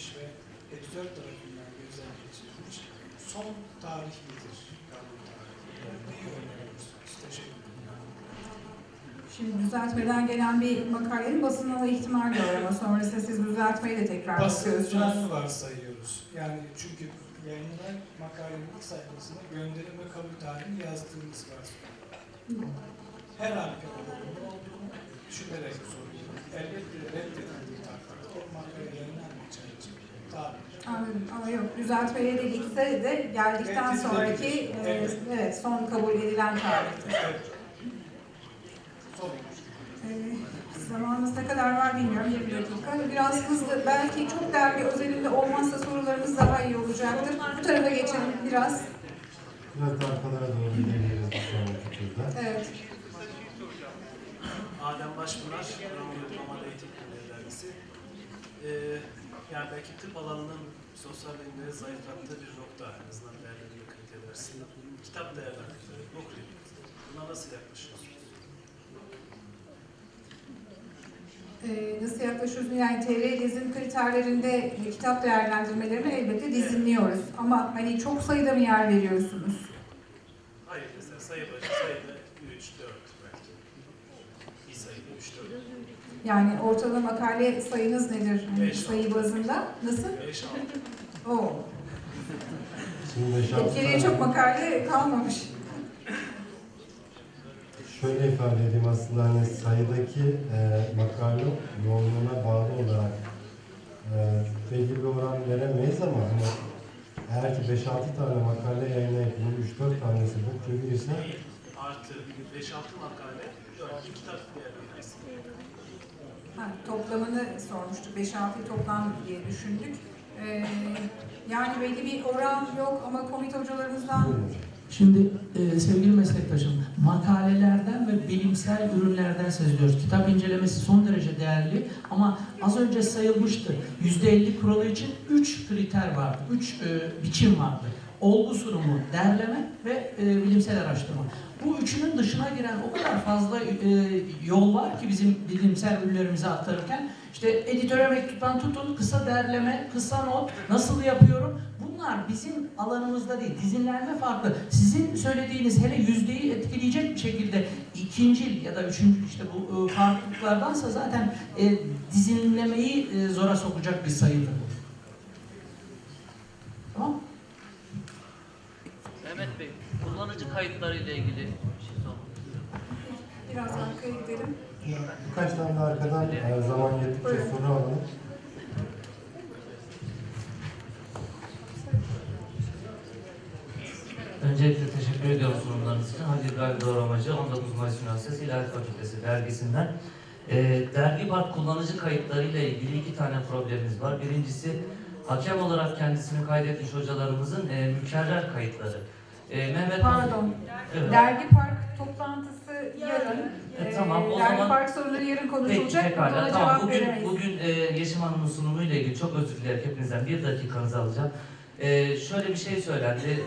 edilmiş ve editör tarafından gözden geçirilmiş son tarih nedir? Kabul tarihi. Neyi öneriyorsunuz? Teşekkür ederim. Şimdi düzeltmeden gelen bir makalenin basılmama ihtimali var ama sonrasında siz düzeltmeyi de tekrar. Basılacağını varsayıyoruz. Yani çünkü yayınlar makalenin ilk sayfasında gönderim ve kabul tarihini yazdığımız varsayıyor. Her halükarda olduğunu düşünerek soruyorum. Elbette reddedildiği takdirde o makale yayınlanmayacağı için tarih. Anladım ama yok düzeltmeye de gitse de geldikten sonraki e, Evet. son kabul edilen. Sorun. Ee, zamanımız ne kadar var bilmiyorum 20 dakika. Biraz hızlı belki çok dergi özelinde olmazsa sorularımız daha iyi olacaktır. Bu tarafa geçelim biraz. Biraz da arkalara doğru ilerleriz bu sonraki turda. Evet. Adem Başpınar, Eğitim Kurulu Dergisi. Ee, yani belki tıp alanının sosyal bilimleri zayıflattığı bir nokta, en azından değerlendirme kriterleri açısından. Kitap değerlendirmeleri, okuyor. Buna nasıl yaklaşıyorsunuz? Ee, nasıl yaklaşıyoruz? Yani TR gezin kriterlerinde kitap değerlendirmelerini elbette dizinliyoruz. Ama hani çok sayıda mı yer veriyorsunuz? Hayır, mesela sayı başı sayıda 3, 4 belki. Bir sayıda 3, 4. Yani ortalama makale sayınız nedir? Hani Beş. sayı bazında. Nasıl? 5, 6. Oo. Şimdi beş altı Geriye çok makale kalmamış. Şöyle ifade edeyim aslında hani sayıdaki e, makale yoğunluğuna bağlı olarak e, belli bir oran veremeyiz ama hani eğer ki 5-6 tane makale yayınlayıp bunun 3-4 tanesi bu ise Artı 5-6 makale, 4 kitap değerlendirmesi. Toplamını sormuştuk. 5-6 toplam diye düşündük. Ee, yani belli bir oran yok ama komite hocalarımızdan. Şimdi e, sevgili meslektaşım, makalelerden ve bilimsel ürünlerden söz ediyoruz. Kitap incelemesi son derece değerli ama az önce sayılmıştı. %50 kuralı için 3 kriter vardı, 3 biçim vardı. Olgu sunumu, derleme ve e, bilimsel araştırma. Bu üçünün dışına giren o kadar fazla e, yol var ki bizim bilimsel ürünlerimizi aktarırken işte editöre mektuptan tutun, kısa derleme, kısa not, nasıl yapıyorum? Bunlar bizim alanımızda değil, dizinlenme farklı. Sizin söylediğiniz hele yüzdeyi etkileyecek bir şekilde ikinci ya da üçüncü işte bu e, farklılıklardansa zaten e, dizinlemeyi e, zora sokacak bir sayıdır bu. Tamam? Mehmet Bey, kullanıcı kayıtları ile ilgili bir şey sormak istiyorum. biraz arkaya gidelim. Birkaç tane de arkadan e, zaman yettikçe Buyurun. soru alalım. Öncelikle teşekkür ediyorum sunumlarınız için. Halil İbrahim Doğramacı, 19 Mayıs Üniversitesi İlahiyat Fakültesi dergisinden. Ee, dergi park kullanıcı kayıtları ile ilgili iki tane problemimiz var. Birincisi, hakem olarak kendisini kaydetmiş hocalarımızın e, mükerrer kayıtları. E, Mehmet Pardon. Evet. Dergi Park toplantısı yarın. E, tamam, o Ee, Dergi zaman- Park sorunları yarın Peki konuşulacak. pekala. Buna Tamam cevap bugün veremeyiz. bugün e, Yeşim Hanım'ın sunumuyla ilgili çok özür dilerim hepinizden bir dakikanızı alacağım. E, şöyle bir şey söylendi.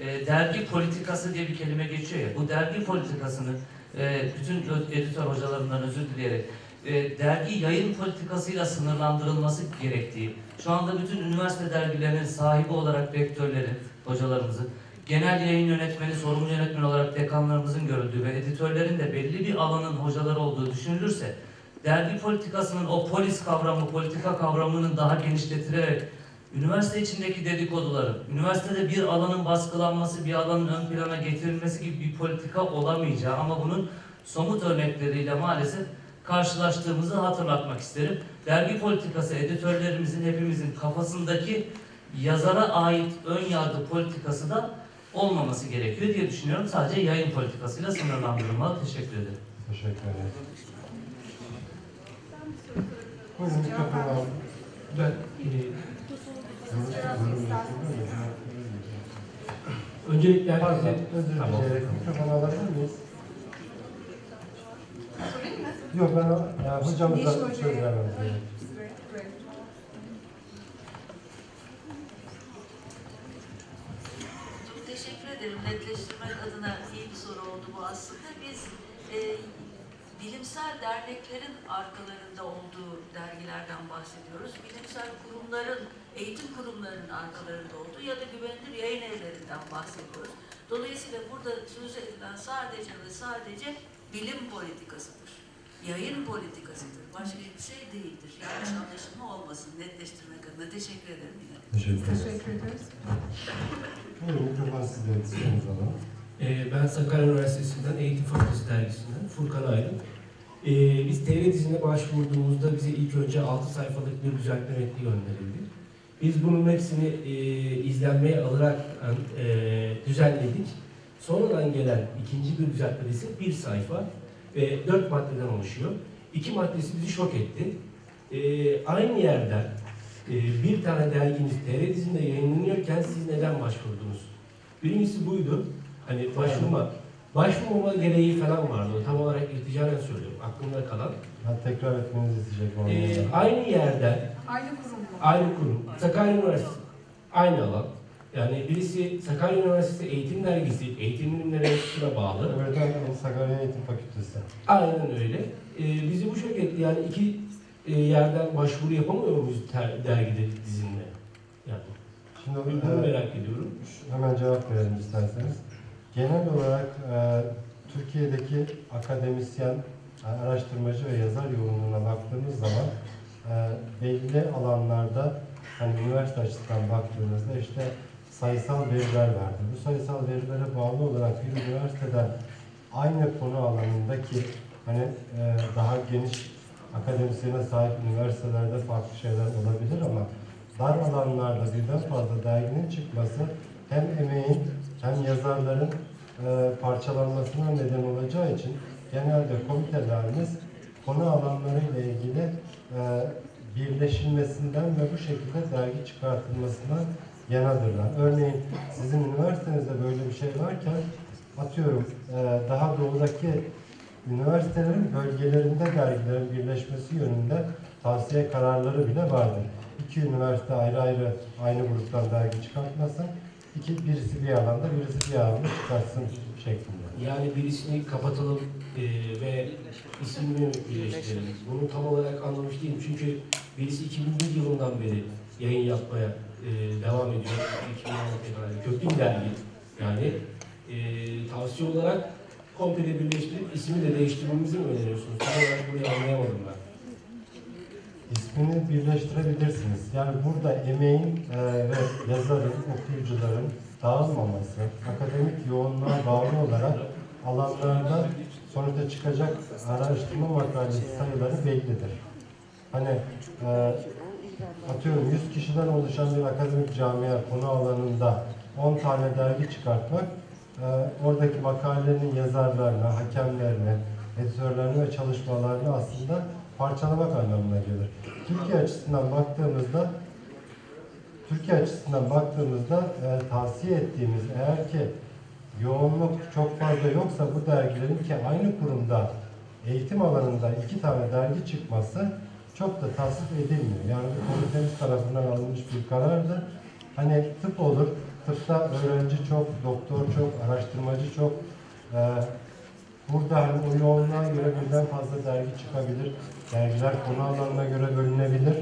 E, dergi politikası diye bir kelime geçiyor ya. Bu dergi politikasını e, bütün ö- editör hocalarımdan özür dileyerek e, dergi yayın politikasıyla sınırlandırılması gerektiği, şu anda bütün üniversite dergilerinin sahibi olarak rektörlerin, hocalarımızın, genel yayın yönetmeni, sorumlu yönetmen olarak dekanlarımızın görüldüğü ve editörlerin de belli bir alanın hocaları olduğu düşünülürse, dergi politikasının o polis kavramı, politika kavramının daha genişletilerek üniversite içindeki dedikoduların, üniversitede bir alanın baskılanması, bir alanın ön plana getirilmesi gibi bir politika olamayacağı ama bunun somut örnekleriyle maalesef karşılaştığımızı hatırlatmak isterim. Dergi politikası editörlerimizin hepimizin kafasındaki yazara ait ön yargı politikası da olmaması gerekiyor diye düşünüyorum. Sadece yayın politikasıyla sınırlandırılmalı. Teşekkür ederim. Teşekkür ederim. Buyurun mikrofonu alalım. Ben, e, öncelikle herkese özür dilerim. Mikrofonu alabilir miyiz? Yok ben hocamıza söz Hoca'ya- vermemiz gerekiyor. Buraya- buraya. Çok teşekkür ederim. Netleştirmek adına iyi bir soru oldu bu aslında. Biz e, bilimsel derneklerin arkalarında olduğu dergilerden bahsediyoruz. Bilimsel kurumların, eğitim kurumlarının arkalarında olduğu ya da güvenilir yayın evlerinden bahsediyoruz. Dolayısıyla burada söz edilen sadece ve sadece bilim politikasıdır. Yayın politikasıdır. Başka bir şey değildir. Yanlış anlaşılma olmasın. Netleştirmek adına teşekkür ederim yine. Teşekkür ederim. Teşekkür ederiz. Buyurun mikrofon sizde sorunuzu alalım. Ee, Ben Sakarya Üniversitesi'nden Eğitim Fakültesi Dergisi'nden Furkan Aydın. Ee, Biz TV dizine başvurduğumuzda bize ilk önce 6 sayfalık bir düzeltme metni gönderildi. Biz bunun hepsini e, izlenmeye alarak e, düzenledik. Sonradan gelen ikinci bir düzeltme ise bir sayfa ve dört maddeden oluşuyor. İki maddesi bizi şok etti. Ee, aynı yerden e, bir tane derginiz TR dizinde yayınlanıyorken siz neden başvurdunuz? Birincisi buydu. Hani başvurma, başvurmama gereği falan vardı. Tam olarak irticaren söylüyorum. Aklımda kalan. Ben tekrar etmenizi isteyecek Ee, olmalı. aynı yerden, Aynı kurum mu? aynı kurum, Sakarya Üniversitesi, aynı alan. Yani birisi Sakarya Üniversitesi Eğitim Dergisi, Eğitim Bilimleri Enstitüsü'ne bağlı. Öğreten Sakarya Eğitim Fakültesi. Aynen öyle. Ee, bizi bu etti. Yani iki e, yerden başvuru yapamıyor muyuz ter- dergide dizinle? Yani Şimdi bunu e, merak ediyorum. hemen cevap verelim isterseniz. Genel olarak e, Türkiye'deki akademisyen, e, araştırmacı ve yazar yoğunluğuna baktığımız zaman e, belli alanlarda hani üniversite açısından baktığımızda işte sayısal veriler vardır. Bu sayısal verilere bağlı olarak bir üniversiteden aynı konu alanındaki hani e, daha geniş akademisyene sahip üniversitelerde farklı şeyler olabilir ama dar alanlarda birden fazla derginin çıkması hem emeğin hem yazarların e, parçalanmasına neden olacağı için genelde komitelerimiz konu alanları ile ilgili e, birleşilmesinden ve bu şekilde dergi çıkartılmasından yanadırlar. Örneğin sizin üniversitenizde böyle bir şey varken atıyorum e, daha doğudaki üniversitelerin bölgelerinde dergilerin birleşmesi yönünde tavsiye kararları bile vardır. İki üniversite ayrı ayrı aynı gruptan dergi çıkartmasın. İki, birisi bir alanda, birisi bir alanda çıkartsın şeklinde. Yani birisini kapatalım e, ve ismini birleştirelim. Bunu tam olarak anlamış değilim. Çünkü birisi 2001 yılından beri yayın yapmaya e, devam ediyor. 2016'ya kadar. Köklü bir dergi. Yani e, tavsiye olarak komple birleştirip ismi de değiştirmemizi mi öneriyorsunuz? Tam olarak burayı anlayamadım ben. İsmini birleştirebilirsiniz. Yani burada emeğin e, ve yazarın, okuyucuların dağılmaması, akademik yoğunluğa bağlı olarak alanlarda sonuçta çıkacak araştırma makalesi sayıları bellidir. Hani e, atıyorum 100 kişiden oluşan bir akademik camia konu alanında 10 tane dergi çıkartmak oradaki makalenin yazarlarını, hakemlerini, editörlerini ve çalışmalarını aslında parçalamak anlamına gelir. Türkiye açısından baktığımızda Türkiye açısından baktığımızda e, tavsiye ettiğimiz eğer ki yoğunluk çok fazla yoksa bu dergilerin ki aynı kurumda eğitim alanında iki tane dergi çıkması çok da tasvip edilmiyor. Yani bu komitemiz tarafından alınmış bir karardı. Hani tıp olur, tıpta öğrenci çok, doktor çok, araştırmacı çok. E, burada hani o yoğunluğa göre birden fazla dergi çıkabilir. Dergiler konu alanına göre bölünebilir.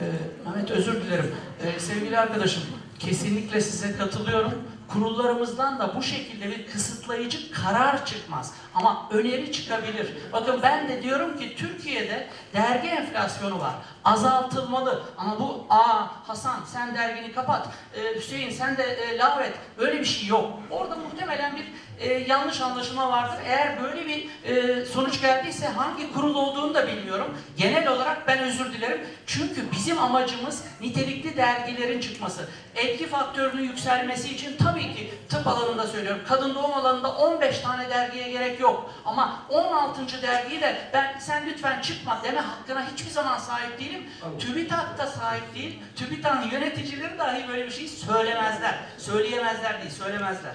Ee, Mehmet özür dilerim. Ee, sevgili arkadaşım, kesinlikle size katılıyorum. Kurullarımızdan da bu şekilde bir kısıtlayıcı karar çıkmaz. Ama öneri çıkabilir. Bakın ben de diyorum ki Türkiye'de dergi enflasyonu var. Azaltılmalı. Ama bu aa Hasan sen dergini kapat. Ee, Hüseyin sen de e, lağvet. Böyle bir şey yok. Orada muhtemelen bir e, yanlış anlaşılma vardır. Eğer böyle bir e, sonuç geldiyse hangi kurul olduğunu da bilmiyorum. Genel olarak ben özür dilerim. Çünkü bizim amacımız nitelikli dergilerin çıkması. Etki faktörünün yükselmesi için tabii ki tıp alanında söylüyorum. Kadın doğum alanında 15 tane dergiye gerek yok. Ama 16. dergiyi de ben sen lütfen çıkma deme hakkına hiçbir zaman sahip değilim. TÜBİTAK da sahip değil. TÜBİTAK'ın yöneticileri dahi böyle bir şey söylemezler. Söyleyemezler değil, söylemezler.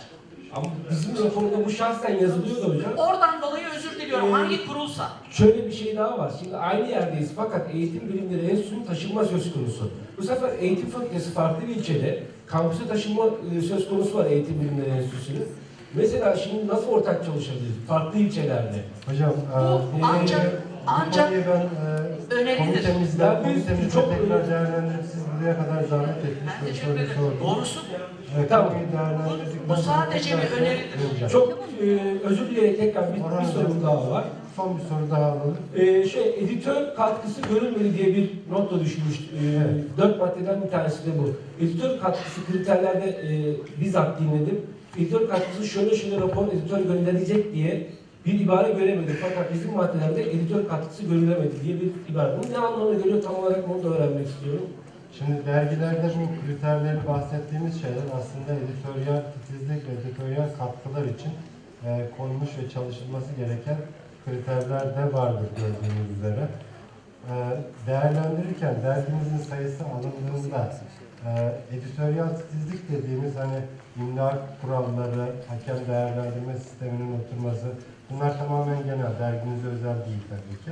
Ama bizim raporda bu şahsen yazılıyor da hocam. Oradan dolayı özür diliyorum. Ee, Hangi kurulsa. Şöyle bir şey daha var. Şimdi aynı yerdeyiz fakat eğitim bilimleri enstitüsünün taşınma söz konusu. Bu sefer eğitim fakültesi farklı bir ilçede. Kampüse taşınma e, söz konusu var eğitim bilimleri enstitüsünün. Mesela şimdi nasıl ortak çalışabiliriz? Farklı ilçelerde. Hocam, e, Bu bu ancak- bu ancak konuyu ben e, önerilir. komitemizle, Ben biz komitemizle çok- tekrar değerlendirip siz buraya kadar zahmet etmiş Ben ve teşekkür ederim. sordunuz. Doğrusu Evet, Tamam. Bu sonra sadece bir öneridir. Çok e, özür dileyerek tekrar bir, Orhan bir sorum daha var. Son bir soru daha alalım. Ee, şey, editör katkısı görülmedi diye bir not da düşmüş. Ee, Evet. Dört maddeden bir tanesi de bu. Editör katkısı kriterlerde e, bizzat dinledim. Editör katkısı şöyle şöyle rapor editör gönderecek diye bir ibare göremedim. Fakat bizim maddelerde editör katkısı görülemedi diye bir ibare. Bu ne anlamına geliyor tam olarak onu da öğrenmek istiyorum. Şimdi dergilerde bu kriterleri bahsettiğimiz şeyler aslında editoryal titizlik ve editoryal katkılar için e, konmuş ve çalışılması gereken kriterler de vardır gördüğünüz üzere. E, değerlendirirken dergimizin sayısı alındığında e, editoryal titizlik dediğimiz hani imla kuralları, hakem değerlendirme sisteminin oturması bunlar tamamen genel, dergimize özel değil tabii ki.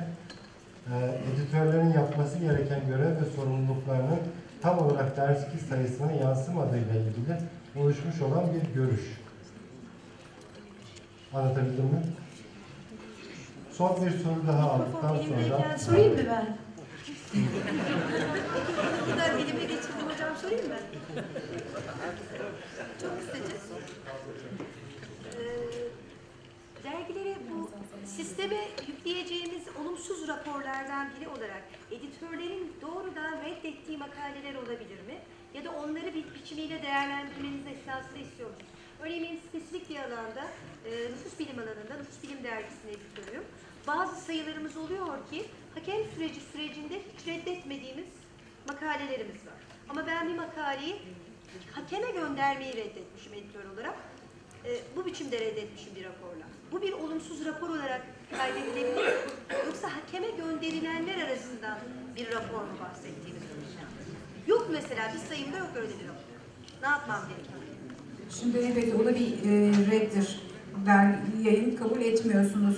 E, editörlerin yapması gereken görev ve sorumluluklarının tam olarak derski sayısına yansımadığıyla ilgili oluşmuş olan bir görüş. Anlatabildim mi? Son bir soru daha aldıktan sonra sorayım mı ben? Bu kadar elime geçirdim hocam sorayım mı? Çok kısaca. Ee, dergilere bu sisteme yükleyeceğimiz olumsuz raporlardan biri olarak editörlerin doğrudan reddettiği makaleler olabilir mi? Ya da onları bir biçimiyle değerlendirmeniz esnasında istiyor musunuz? Örneğin spesifik bir alanda, e, nüfus bilim alanında, nüfus bilim dergisinin editörüyüm. Bazı sayılarımız oluyor ki hakem süreci sürecinde hiç reddetmediğimiz makalelerimiz var. Ama ben bir makaleyi hakeme göndermeyi reddetmişim editör olarak. E, bu biçimde reddetmişim bir raporla. Bu bir olumsuz rapor olarak kaydedilebilir? Yoksa hakeme gönderilenler arasından bir rapor mu bahsettiğimiz durumda? Yok mesela bir sayımda yok öyle bir rapor. Ne yapmam gerekiyor? Şimdi evet o da bir e, reddir. Der, yayın kabul etmiyorsunuz.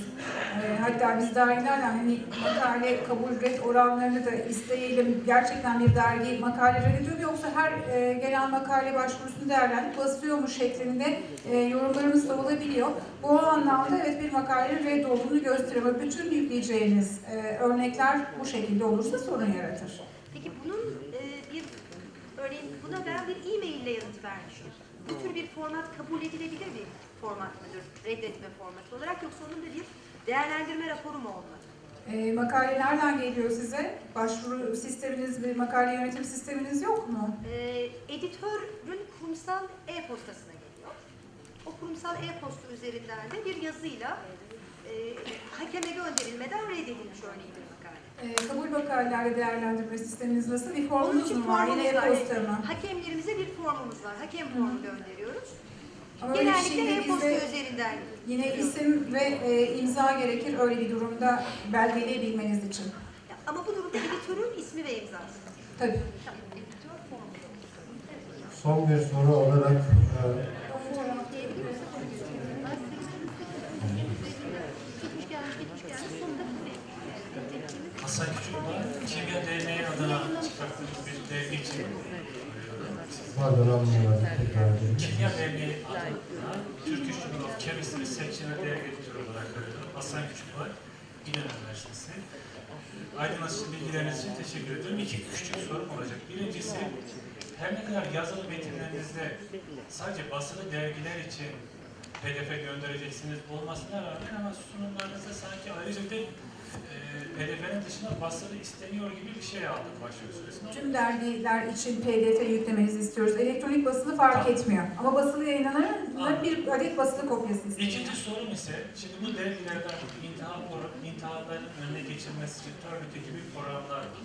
E, hatta biz dergilerle hani makale kabul red oranlarını da isteyelim. Gerçekten bir dergi makale reddediyor yoksa her e, gelen makale başvurusunu değerlendirip basıyor mu şeklinde e, yorumlarımız da olabiliyor. Bu anlamda evet bir makalenin red olduğunu gösteriyor. Bütün yükleyeceğiniz e, örnekler bu şekilde olursa sorun yaratır. Peki bunun örneğin buna ben bir e-mail ile yanıt vermişim. Bu tür bir format kabul edilebilir bir format mıdır? Reddetme formatı olarak yoksa onun da bir değerlendirme raporu mu olmalı? E, makale nereden geliyor size? Başvuru sisteminiz, bir makale yönetim sisteminiz yok mu? E, editörün kurumsal e-postasına geliyor. O kurumsal e-posta üzerinden de bir yazıyla e, hakeme gönderilmeden reddedilmiş örneğin bir makale. E, kabul makalelerde değerlendirme sisteminiz nasıl? Bir formunuz mu var? Yine e-posta mı? Hakemlerimize bir formumuz var. Hakem formu gönderiyoruz. Ama öyle bir Genellikle şeyde e-posta bize üzerinden yine isim ve e, imza gerekir öyle bir durumda belgeleyebilmeniz için. Ya, Ama bu durumda editörün ismi ve imzası. Tabii. Tamam, editör formu. Evet. son bir soru olarak e, Hasan Küçükbağ, Kimya Derneği adına çıkarttığımız bir dergi için pardon anlayamadım tekrar edelim. Kimya Derneği adına Türk Institute of Chemistry seçimi dergi editörü olarak arıyorum. Hasan Küçükbağ, İnönü Üniversitesi. Aydınlatıcı bilgileriniz için teşekkür ediyorum. İki küçük sorum olacak. Birincisi, her ne kadar yazılı metinlerinizde sadece basılı dergiler için PDF göndereceksiniz olmasına rağmen ama sunumlarınızda sanki ayrıca bir PDF'nin dışında basılı isteniyor gibi bir şey aldık süresinde. Tüm dergiler için PDF yüklemenizi istiyoruz. Elektronik basılı fark Tamam. etmiyor. Ama basılı yayınlanan bir adet basılı kopyası istiyoruz. İkinci sorum ise, şimdi bu dergilerde artık intihar, intiharların önüne geçilmesi için Turnitin gibi programlar var.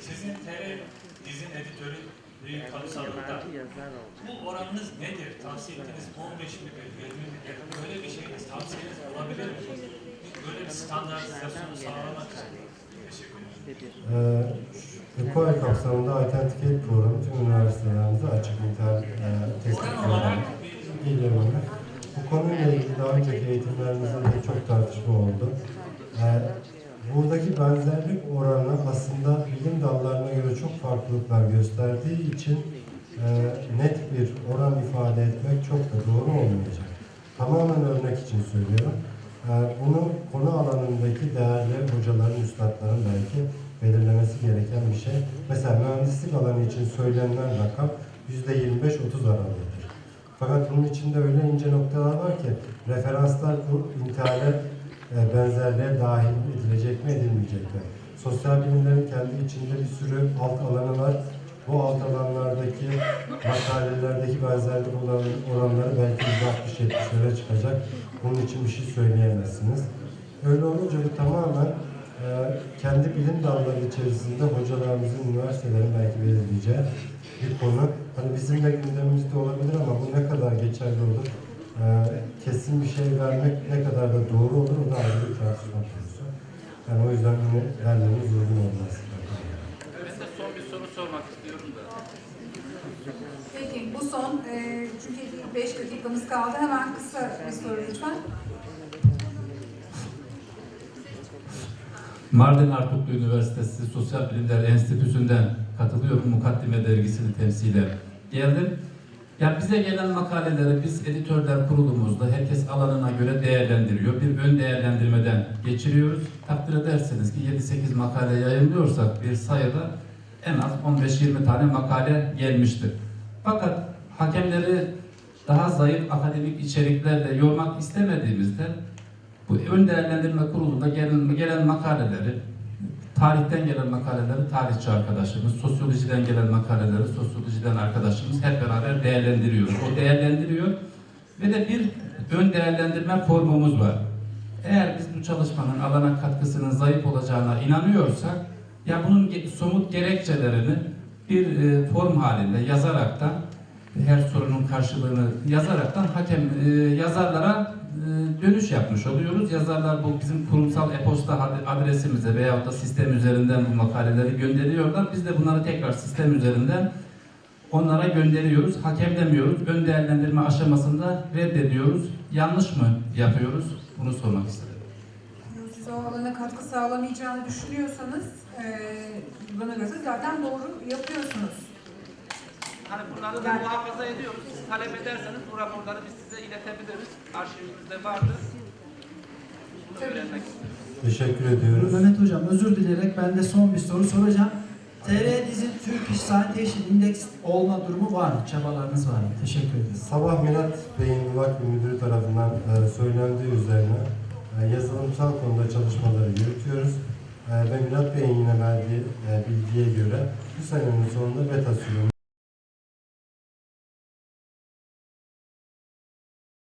Sizin TR dizin editörü büyük kamusalında bu oranınız nedir? Tavsiye ettiğiniz 15 midir, 20 midir? Böyle bir şeyiniz, tavsiyeniz olabilir mi? Böyle bir standartizasyonu sağlamak. Ee, ECOL kapsamında Authenticate programı tüm üniversitelerimize açık intihar e, tespit programı. Bu konuyla ilgili daha önceki eğitimlerimizde de çok tartışma oldu. Ee, buradaki benzerlik oranı aslında bilim dallarına göre çok farklılıklar gösterdiği için e, net bir oran ifade etmek çok da doğru olmayacak. Tamamen örnek için söylüyorum. Ee, Bunu konu alanındaki değerli hocaların, üstadların belki belirlemesi gereken bir şey. Mesela mühendislik alanı için söylenen rakam %25-30 aralığıdır. Fakat bunun içinde öyle ince noktalar var ki referanslar bu intihale e, benzerliğe dahil edilecek mi edilmeyecek mi? Sosyal bilimlerin kendi içinde bir sürü alt alanı var. Bu alt alanlardaki makalelerdeki benzerlik oran- oranları belki %60-70'lere çıkacak. Bunun için bir şey söyleyemezsiniz. Öyle olunca bu tamamen e, kendi bilim dalları içerisinde hocalarımızın, üniversitelerin belki belirleyeceği bir konu. Hani bizim de gündemimizde olabilir ama bu ne kadar geçerli olur? e, kesin bir şey vermek ne kadar da doğru olur o da ayrı bir tartışma konusu. Yani o yüzden bunu vermemiz uygun olmaz. Ben de son bir soru sormak istiyorum da. Peki bu son e, çünkü 5 dakikamız kaldı. Hemen kısa bir soru lütfen. Mardin Artuklu Üniversitesi Sosyal Bilimler Enstitüsü'nden katılıyorum Mukaddime dergisini temsilen. Geldim. Ya bize gelen makaleleri biz editörler kurulumuzda herkes alanına göre değerlendiriyor. Bir ön değerlendirmeden geçiriyoruz. Takdir ederseniz ki 7-8 makale yayınlıyorsak bir sayıda en az 15-20 tane makale gelmiştir. Fakat hakemleri daha zayıf akademik içeriklerle yormak istemediğimizde bu ön değerlendirme kurulunda gelen, gelen makaleleri, tarihten gelen makaleleri tarihçi arkadaşımız, sosyolojiden gelen makaleleri sosyolojiden arkadaşımız hep beraber değerlendiriyoruz. O değerlendiriyor ve de bir ön değerlendirme formumuz var. Eğer biz bu çalışmanın alana katkısının zayıf olacağına inanıyorsak, ya bunun somut gerekçelerini bir e, form halinde yazaraktan her sorunun karşılığını yazaraktan hakem e, yazarlara e, dönüş yapmış oluyoruz. Yazarlar bu bizim kurumsal e-posta ad- adresimize veyahut da sistem üzerinden bu makaleleri gönderiyorlar. Biz de bunları tekrar sistem üzerinden onlara gönderiyoruz. Hakem demiyoruz. Ön değerlendirme aşamasında reddediyoruz. Yanlış mı yapıyoruz? Bunu sormak istedim. Siz o alana katkı sağlamayacağını düşünüyorsanız e, bana göre zaten doğru yapıyorsunuz. Hani bunları da muhafaza ediyoruz. Siz talep ederseniz bu raporları biz size iletebiliriz. Arşivimizde vardır. Bunu öğrenmek. Teşekkür ediyoruz. Mehmet Hocam özür dileyerek ben de son bir soru soracağım. TR Dizin Turkish Citation Index olma durumu var mı? Çabalarınız var mı? Teşekkür ederiz. Sabah Milat Bey'in Vakfı Müdürü tarafından e, söylendiği üzerine yazılımsal konuda çalışmaları yürütüyoruz. E, ve Milat Bey'in yine verdiği e, bilgiye göre bu senenin sonunda beta sürümü